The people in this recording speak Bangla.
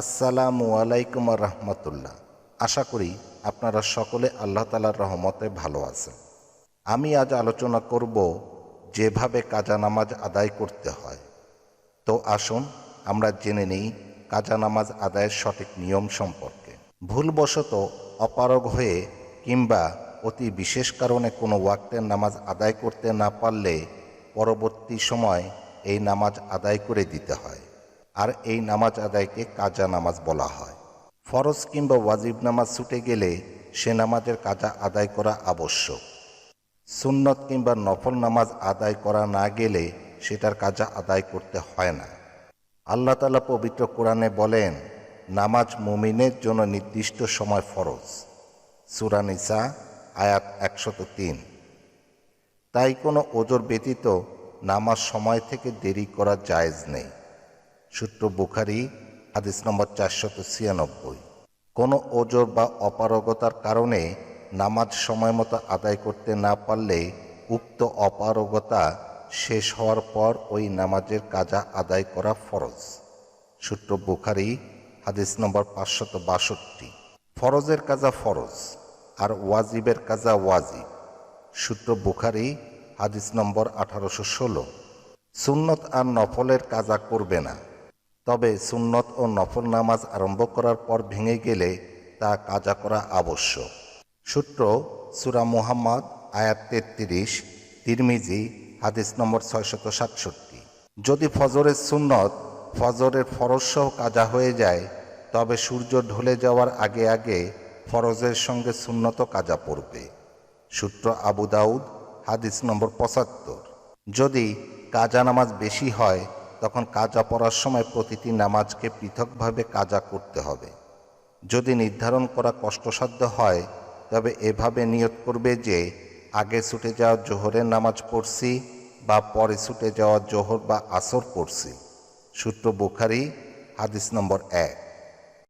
আসসালামু আলাইকুম রহমতুল্লাহ। আশা করি আপনারা সকলে আল্লাহ তালার রহমতে ভালো আছেন। আমি আজ আলোচনা করব যেভাবে কাজা নামাজ আদায় করতে হয়। তো আসুন আমরা জেনে নিই কাজা নামাজ আদায়ের সঠিক নিয়ম সম্পর্কে। ভুলবশত অপারগ হয়ে কিংবা অতি বিশেষ কারণে কোনো ওয়াক্তের নামাজ আদায় করতে না পারলে পরবর্তী সময় এই নামাজ আদায় করে দিতে হয়। আর এই নামাজ আদায়কে কাজা নামাজ বলা হয়। ফরজ কিংবা ওয়াজিব নামাজ ছুটে গেলে সে নামাজের কাজা আদায় করা আবশ্যক। সুন্নত কিংবা নফল নামাজ আদায় করা না গেলে সেটার কাজা আদায় করতে হয় না। আল্লাহ তালা পবিত্র কোরআনে বলেন, নামাজ মুমিনের জন্য নির্দিষ্ট সময় ফরজ। সুরানিসা আয়াত একশত তিন। তাই কোনো ওজোর ব্যতীত নামাজ সময় থেকে দেরি করা জায়েজ নেই। সূত্র বুখারি, হাদিস নম্বর চারশত ছিয়ানব্বই। কোনো ওজোর বা অপারগতার কারণে নামাজ সময় মতো আদায় করতে না পারলে উক্ত অপারগতা শেষ হওয়ার পর ওই নামাজের কাজা আদায় করা ফরজ। সূত্র বুখারি, হাদিস নম্বর পাঁচশত বাষট্টি। ফরজের কাজা ফরজ আর ওয়াজিবের কাজা ওয়াজিব। সূত্র বুখারি, হাদিস নম্বর আঠারোশো ষোলো। সুন্নত আর নফলের কাজা করবে না। তবে সুন্নত ও নফল নামাজ আরম্ভ করার পর ভেঙে গেলে তা কাজা করা আবশ্যক। সূত্র সুরা মুহাম্মদ, আয়াত তেত্রিশ, তিরমিজি, হাদিস নম্বর ছয়শত সাতষট্টি। যদি ফজরের সুন্নত ফজরের ফরজসহ কাজা হয়ে যায়, তবে সূর্য ঢলে যাওয়ার আগে আগে ফরজের সঙ্গে সুন্নত কাজা পড়বে। সূত্র আবু দাউদ, হাদিস নম্বর পঁচাত্তর। যদি কাজা নামাজ বেশি হয় তখন কাজা পড়ার সময় প্রতিটি নামাজকে পৃথকভাবে কাজা করতে হবে। যদি নির্ধারণ করা কষ্টসাধ্য হয়, তবে এভাবে নিয়ত করবে যে, আগে ছুটে যাওয়া জোহরের নামাজ পড়ছি বা পরে ছুটে যাওয়া জোহর বা আসর পড়ছি। সূত্র বুখারি, হাদিস নম্বর এক।